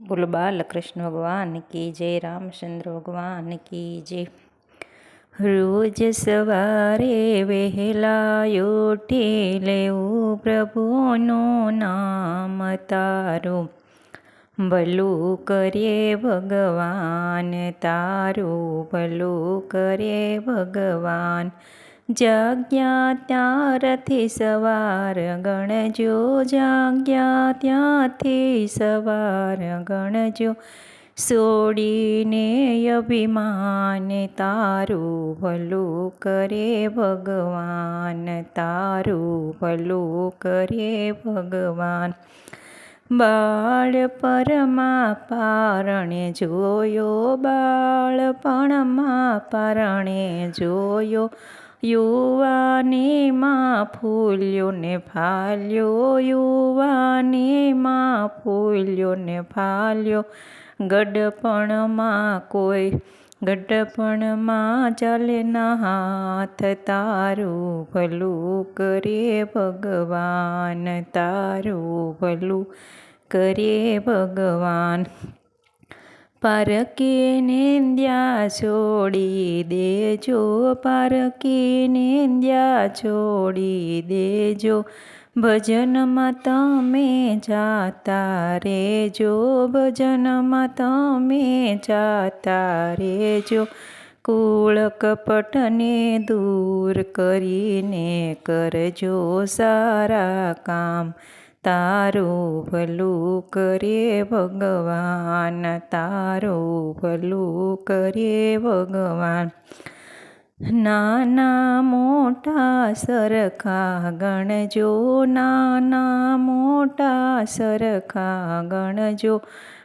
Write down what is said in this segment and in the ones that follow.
બોલો બાલકૃષ્ણ ભગવાન કી જય રામચંદ્ર ભગવાન કી જય. રોજ સવારે વહેલા ઉઠી લેવું પ્રભુનું નામ તારું. ભલું કરે ભગવાન તારું, ભલું કરે ભગવાન જાગ્યા ત્યારથી સવાર ગણજો જાગ્યા ત્યાંથી સવાર ગણજો. સોડીને અભિમાન તારું ભલું કરે ભગવાન, તારું ભલું કરે ભગવાન. બાળ પરમાં પારણે જોયો બાળપણમાં પારણે જોયો. યુવાનીમાં ફૂલ્યો ને ફાલ્યો યુવાનીમાં ફૂલ્યો ને ફાલ્યો. ગડપણમાં કોઈ, ગડપણમાં ચાલે ના હાથ તારું ભલું કરે ભગવાન, તારું ભલું કરે ભગવાન. પારકી નિંદ્યા છોડી દેજો પારકી નિંદ્યા છોડી દેજો. ભજનમાં તમે જાતા રેજો ભજનમાં તમે જાતા રેજો કુળ કપટને દૂર કરીને કરજો સારા કામ. તારું ભલું કરે ભગવાન, તારું ભલું કરે ભગવાન. નાના મોટા સરખા ગણજો, નાના મોટા સરખા ગણજો.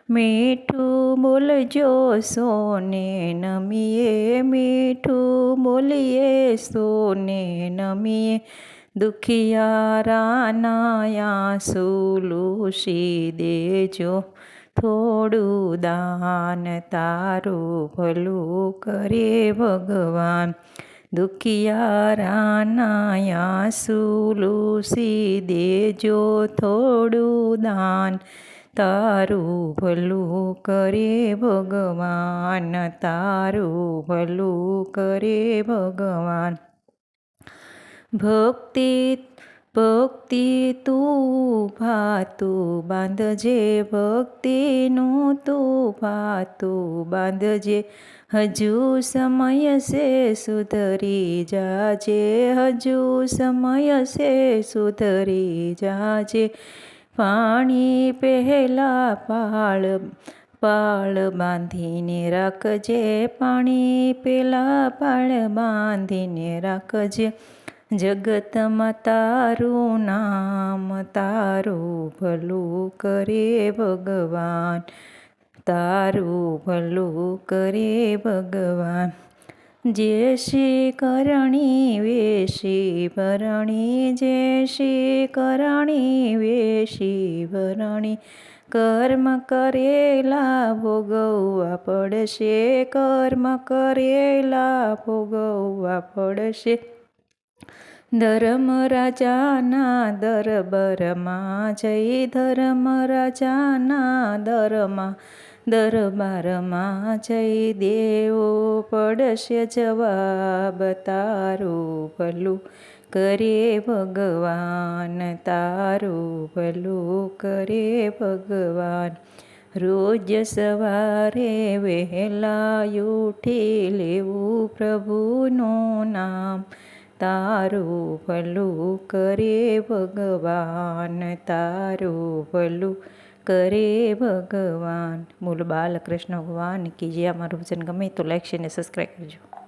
મીઠું બોલજો સોને, નમીએ મીઠું બોલીએ, સોને, નમીએ દુખિયારાના સુલુસી દેજો થોડું દાન તારું ભલું કરે ભગવાન. દુખિયારાના સુલુસી દેજો થોડું દાન તારું ભલું કરે ભગવાન. તારું ભલું કરે ભગવાન. ભક્તિ ભક્તિ તું ભાતું બાંધજે, ભક્તિનું તું ભાતું બાંધજે. હજુ સમય છે સુધરી જાજે, હજુ સમય છે સુધરી જાજે. પાણી પહેલા પાળ પાળ બાંધીને રાખજે, પાણી પેલા પાળ બાંધીને રાખજે. જગતમાં તારું નામ તારું ભલું કરે ભગવાન. તારું ભલું કરે ભગવાન. જે શ્રી કરણી વેશી ભરણી જે શ્રી કરણી વેશી ભરણી. કર્મ કરેલા ભોગવવા પડશે, કર્મ કરેલા ભોગવવા પડશે. ધર્મ રાજાના દરબારમાં, જય ધર્મ રાજાના દરમાં, દરબારમાં જઈ દેવો પડશે જવાબ તારું ભલું કરે ભગવાન તારું ભલું કરે ભગવાન, રોજ સવારે વહેલા ઉઠી લેવું પ્રભુનું નામ તારું ભલું કરે ભગવાન, તારું ભલું કરે ભગવાન. મૂળ બાલકૃષ્ણ ભગવાન કે જે અમારું ભજન ગમે તો લાઈક છે ને સબસ્ક્રાઈબ કરજો.